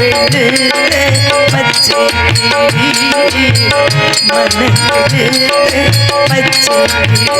வெட்டு பச்சை மனம் பச்சை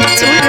Yeah.